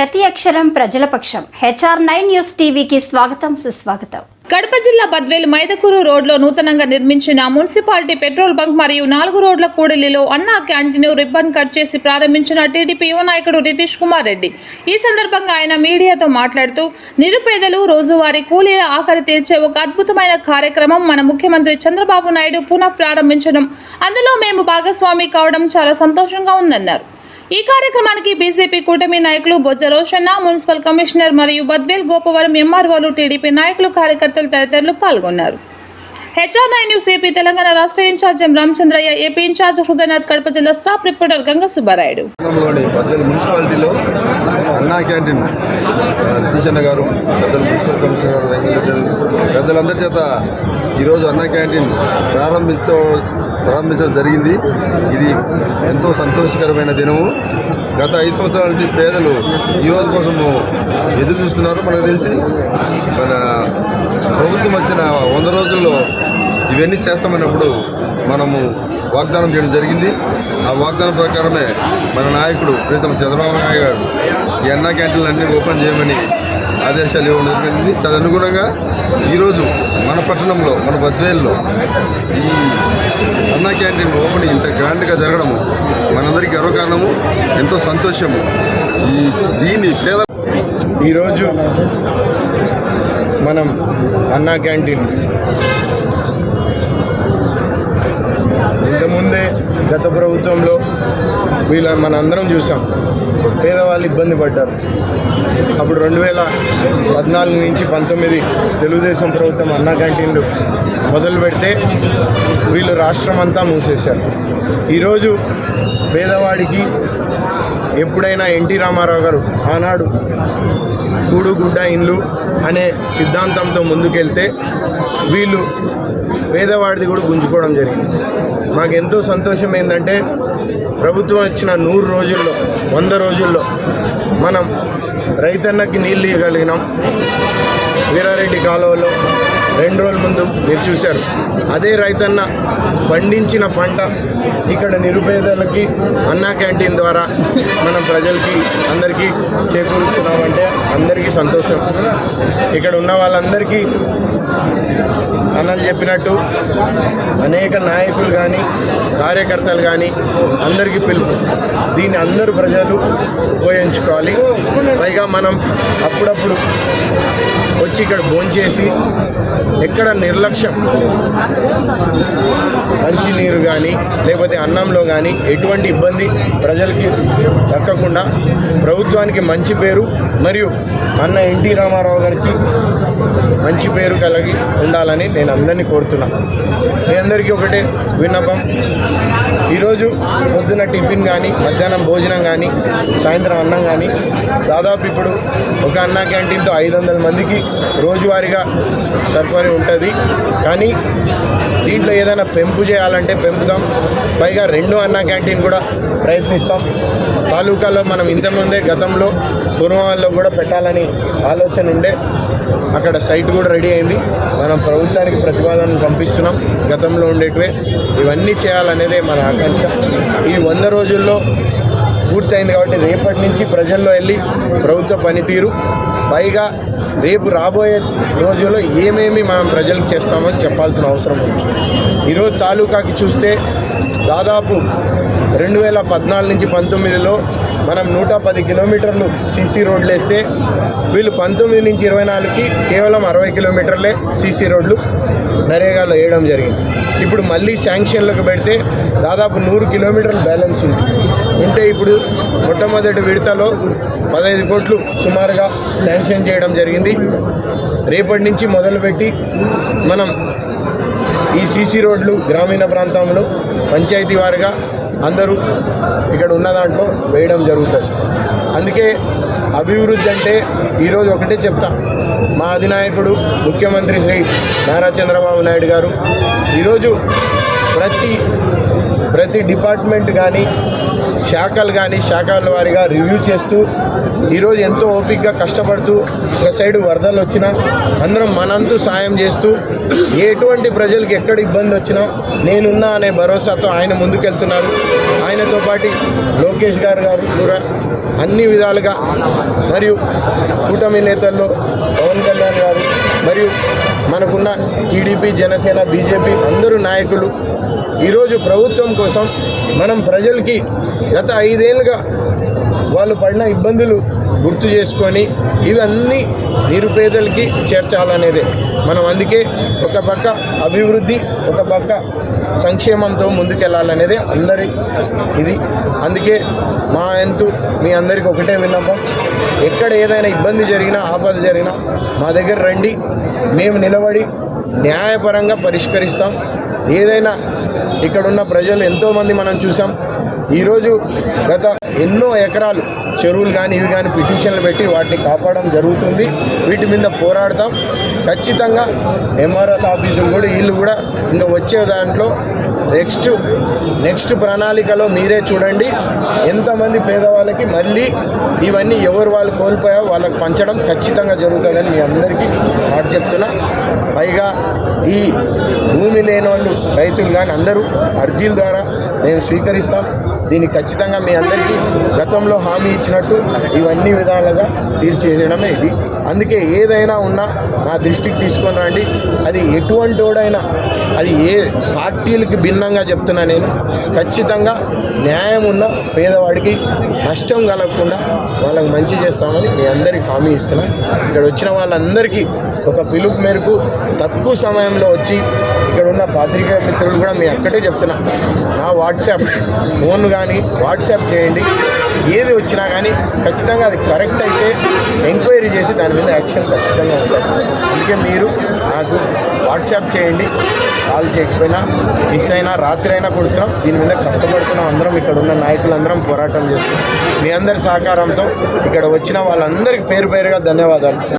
ప్రతి అక్షరం ప్రజల పక్షం. హెచ్ఆర్ నైన్ న్యూస్ టీవీకి స్వాగతం సుస్వాగతం. కడప జిల్లా బద్వేలు మైదకూరు రోడ్లో నూతనంగా నిర్మించిన మున్సిపాలిటీ పెట్రోల్ బంక్ మరియు నాలుగు రోడ్ల కూడలిలో అన్నా క్యాంటీన్ రిబ్బన్ కట్ చేసి ప్రారంభించిన టీడీపీ యువ నాయకుడు నితీష్ కుమార్ రెడ్డి. ఈ సందర్భంగా ఆయన మీడియాతో మాట్లాడుతూ నిరుపేదలు రోజువారీ కూలీల ఆఖరి తీర్చే ఒక అద్భుతమైన కార్యక్రమం మన ముఖ్యమంత్రి చంద్రబాబు నాయుడు పునః ప్రారంభించడం అందులో మేము భాగస్వామి కావడం చాలా సంతోషంగా ఉందన్నారు. ఈ కార్యక్రమానికి బీజేపీ కూటమి నాయకులు బొజ్జ రోషన్న మున్సిపల్ కమిషనర్ మరియు బద్వేల్ గోపవరం ఎంఆర్ఓలు టీడీపీ నాయకులు కార్యకర్తలు తదితరులు పాల్గొన్నారు. HR nine news AP Telangana రాష్ట్ర incharge M Ramachandraiah AP incharge Hridayanath Kadapa జిల్లా స్టాఫ్ రిపోర్టర్ గంగ సుబ్బారాయుడు. పట్టణంలోని మున్సిపాలిటీలో అన్నా క్యాంటీన్ నితీషన్న గారు పెద్దలు మున్సిపల్ కమిషనర్ గారు వెంకటరెడ్డి పెద్దలందరి చేత ఈరోజు అన్నా క్యాంటీన్ ప్రారంభించ ప్రారంభించడం జరిగింది. ఇది ఎంతో సంతోషకరమైన దినము. గత ఐదు సంవత్సరాల నుంచి పేదలు ఈ రోజు కోసము ఎదురు చూస్తున్నారు మనకు తెలిసి. మన ప్రభుత్వం వచ్చిన వంద రోజుల్లో ఇవన్నీ చేస్తామన్నప్పుడు మనము వాగ్దానం చేయడం జరిగింది. ఆ వాగ్దానం ప్రకారమే మన నాయకుడు ప్రీతం చంద్రబాబు నాయుడు గారు ఈ అన్నా క్యాంటీన్లు అన్నీ ఓపెన్ చేయమని ఆదేశాలు ఇవ్వడం జరిగింది. తదనుగుణంగా ఈరోజు మన పట్టణంలో మన బద్వేల్లో ఈ అన్నా క్యాంటీన్ ఓపెన్ ఇంత గ్రాండ్గా జరగడము మనందరికీ గర్వకారణము ఎంతో సంతోషము. ఈ దీని పేద ఈరోజు మనం అన్నా క్యాంటీన్ ఇంతకుముందే గత ప్రభుత్వంలో వీళ్ళ మన అందరం చూసాం. పేదవాళ్ళు ఇబ్బంది పడ్డారు. అప్పుడు రెండు వేల పద్నాలుగు నుంచి పంతొమ్మిది తెలుగుదేశం ప్రభుత్వం అన్న క్యాంటీన్లు మొదలు పెడితే వీళ్ళు రాష్ట్రం అంతా మూసేశారు. ఈరోజు పేదవాడికి ఎప్పుడైనా ఎన్టీ రామారావు గారు ఆనాడు కూడు గుడ్డ ఇండ్లు అనే సిద్ధాంతంతో ముందుకెళ్తే వీళ్ళు పేదవాడిది కూడా గుంజుకోవడం జరిగింది. మాకు ఎంతో సంతోషం ఏంటంటే ప్రభుత్వం ఇచ్చిన నూరు రోజుల్లో వంద రోజుల్లో మనం రైతన్నకి నీళ్ళు ఇవ్వగలిగినాం. వీరారెడ్డి కాలువలో రెండు రోజుల ముందు మీరు చూశారు. అదే రైతన్న పండించిన పంట ఇక్కడ నిరుపేదలకి అన్నా క్యాంటీన్ ద్వారా మనం ప్రజలకి అందరికీ చేకూరుస్తున్నామంటే అందరికీ సంతోషం. ఇక్కడ ఉన్న వాళ్ళందరికీ అన్నలు చెప్పినట్టు అనేక నాయకులు కానీ కార్యకర్తలు కానీ అందరికీ పిలుపు. దీన్ని అందరూ ప్రజలు ఉపయోగించుకోవాలి. పైగా మనం అప్పుడప్పుడు వచ్చి ఇక్కడ భోంచేసి ఎక్కడ నిర్లక్ష్యం? మంచినీరు కానీ లేకపోతే అన్నంలో కానీ ఎటువంటి ఇబ్బంది ప్రజలకి దక్కకుండా ప్రభుత్వానికి మంచి పేరు మరియు అన్న ఎన్టీ రామారావు గారికి మంచి పేరు కలిగి ఉండాలని నేను అందరినీ కోరుతున్నాను మీ అందరికీ ఒకటే విన్నపం. ఈరోజు పొద్దున టిఫిన్ కానీ మధ్యాహ్నం భోజనం కానీ సాయంత్రం అన్నం కానీ దాదాపు ఇప్పుడు ఒక అన్నా క్యాంటీన్తో ఐదు వందల మందికి రోజువారీగా సరఫరా ఉంటుంది. కానీ దీంట్లో ఏదైనా పెంపు చేయాలంటే పెంపుదాం. పైగా రెండు అన్న క్యాంటీన్ కూడా ప్రయత్నిస్తాం. తాలూకాలో మనం ఇంతకుముందే గతంలో పూర్వంలో కూడా పెట్టాలని ఆలోచన ఉండే. అక్కడ సైట్ కూడా రెడీ అయింది. మనం ప్రభుత్వానికి ప్రతిపాదన పంపిస్తున్నాం. గతంలో ఉండేటివే. ఇవన్నీ చేయాలనేదే మన ఆకాంక్ష. ఈ వంద రోజుల్లో పూర్తయింది కాబట్టి రేపటి నుంచి ప్రజల్లో వెళ్ళి ప్రభుత్వ పనితీరు పైగా రేపు రాబోయే రోజుల్లో ఏమేమి మనం ప్రజలకు చేస్తామో చెప్పాల్సిన అవసరం ఉంది. ఈరోజు తాలూకాకి చూస్తే దాదాపు రెండు వేల పద్నాలుగు నుంచి పంతొమ్మిదిలో మనం నూట పది కిలోమీటర్లు సీసీ రోడ్లు వేస్తే వీళ్ళు పంతొమ్మిది నుంచి ఇరవై నాలుగుకి కేవలం అరవై కిలోమీటర్లే సీసీ రోడ్లు నరేగాలో వేయడం జరిగింది. ఇప్పుడు మళ్ళీ శాంక్షన్లకు పెడితే దాదాపు నూరు కిలోమీటర్లు బ్యాలెన్స్ ఉంది. ఉంటే ఇప్పుడు మొట్టమొదటి విడతలో పదహైదు కోట్లు సుమారుగా శాంక్షన్ చేయడం జరిగింది. రేపటి నుంచి మొదలుపెట్టి మనం ఈ సీసీ రోడ్లు గ్రామీణ ప్రాంతంలో పంచాయతీ వారిగా అందరూ ఇక్కడ ఉన్న దాంట్లో వేయడం జరుగుతుంది. అందుకే అభివృద్ధి అంటే ఈరోజు ఒకటే చెప్తా. మా అధినాయకుడు ముఖ్యమంత్రి శ్రీ నారా చంద్రబాబు నాయుడు గారు ఈరోజు ప్రతి ప్రతి డిపార్ట్మెంట్ కానీ శాఖలు కానీ శాఖల వారిగా రివ్యూ చేస్తూ ఈరోజు ఎంతో ఓపికగా కష్టపడుతూ ఒక సైడ్ వరదలు వచ్చినా అందరం మనంతు సాయం చేస్తూ ఎటువంటి ప్రజలకు ఎక్కడ ఇబ్బంది వచ్చినా నేనున్నా అనే భరోసాతో ఆయన ముందుకెళ్తున్నారు. ఆయనతో పాటు లోకేష్ గారు గారు కూడా అన్ని విధాలుగా మరియు కూటమి నేతల్లో పవన్ కళ్యాణ్ గారు మరియు మనకున్న టీడీపీ జనసేన బీజేపీ అందరూ నాయకులు. ఈరోజు ప్రభుత్వం కోసం మనం ప్రజలకి గత ఐదేళ్ళుగా వాళ్ళు పడిన ఇబ్బందులు గుర్తు చేసుకొని ఇవన్నీ నిరుపేదలకి చేర్చాలనేదే. మనం అందుకే ఒక పక్క అభివృద్ధి ఒక పక్క సంక్షేమంతో ముందుకెళ్ళాలనేదే అందరి ఇది. అందుకే మా ఎంతు మీ అందరికి ఒకటే విన్నపం. ఎక్కడ ఏదైనా ఇబ్బంది జరిగినా ఆపద జరిగినా మా దగ్గర రండి మేము నిలబడి న్యాయపరంగా పరిష్కరిస్తాం. ఏదైనా ఇక్కడున్న ప్రజలు ఎంతోమంది మనం చూసాం. ఈరోజు గత ఎన్నో ఎకరాలు చెరువులు కానీ ఇవి కానీ పిటిషన్లు పెట్టి వాటిని కాపాడడం జరుగుతుంది. వీటి మీద పోరాడతాం. ఖచ్చితంగా ఎంఆర్ఎఫ్ ఆఫీసులు కూడా వీళ్ళు కూడా ఇంకా వచ్చే దాంట్లో నెక్స్ట్ నెక్స్ట్ ప్రణాళికలో మీరే చూడండి. ఎంతమంది పేదవాళ్ళకి మళ్ళీ ఇవన్నీ ఎవరు వాళ్ళు కోల్పోయా వాళ్ళకి పంచడం ఖచ్చితంగా జరుగుతుందని మీ అందరికీ మాట చెప్తున్నా. పైగా ఈ భూమి లేని వాళ్ళు రైతులు కానీ అందరూ అర్జీల ద్వారా మేము స్వీకరిస్తాం. దీన్ని ఖచ్చితంగా మీ అందరికీ గతంలో హామీ ఇచ్చినట్టు ఇవన్నీ విధాలుగా తీర్చేయడమే ఇది. అందుకే ఏదైనా ఉన్నా నా దృష్టికి తీసుకొని రండి. అది ఎటువంటి వాడైనా అది ఏ పార్టీలకి భిన్నంగా చెప్తున్నా నేను ఖచ్చితంగా న్యాయం ఉన్న పేదవాడికి నష్టం కలగకుండా వాళ్ళకి మంచి చేస్తామని మీ అందరికి హామీ ఇస్తున్నాను ఇక్కడ వచ్చిన వాళ్ళందరికీ ఒక పిలుపు మేరకు తక్కువ సమయంలో వచ్చి ఇక్కడ ఉన్న పాత్రికేయ మిత్రులు కూడా మీ అక్కడే చెప్తున్నా. నా వాట్సాప్ ఫోన్ కానీ వాట్సాప్ చేయండి. ఏది వచ్చినా కానీ ఖచ్చితంగా అది కరెక్ట్ అయితే ఎంక్వైరీ చేసి దాని మీద యాక్షన్ ఖచ్చితంగా ఉంటుంది. అందుకే మీరు నాకు వాట్సాప్ చేయండి. కాల్ చేయకపోయినా మిస్ అయినా రాత్రి అయినా కొడుతున్నాం. దీని మీద కష్టపడుతున్నాం అందరం. ఇక్కడ ఉన్న నాయకులందరం పోరాటం చేస్తున్నాం. మీ అందరి సహకారంతో ఇక్కడ వచ్చిన వాళ్ళందరికీ పేరు పేరుగా ధన్యవాదాలు.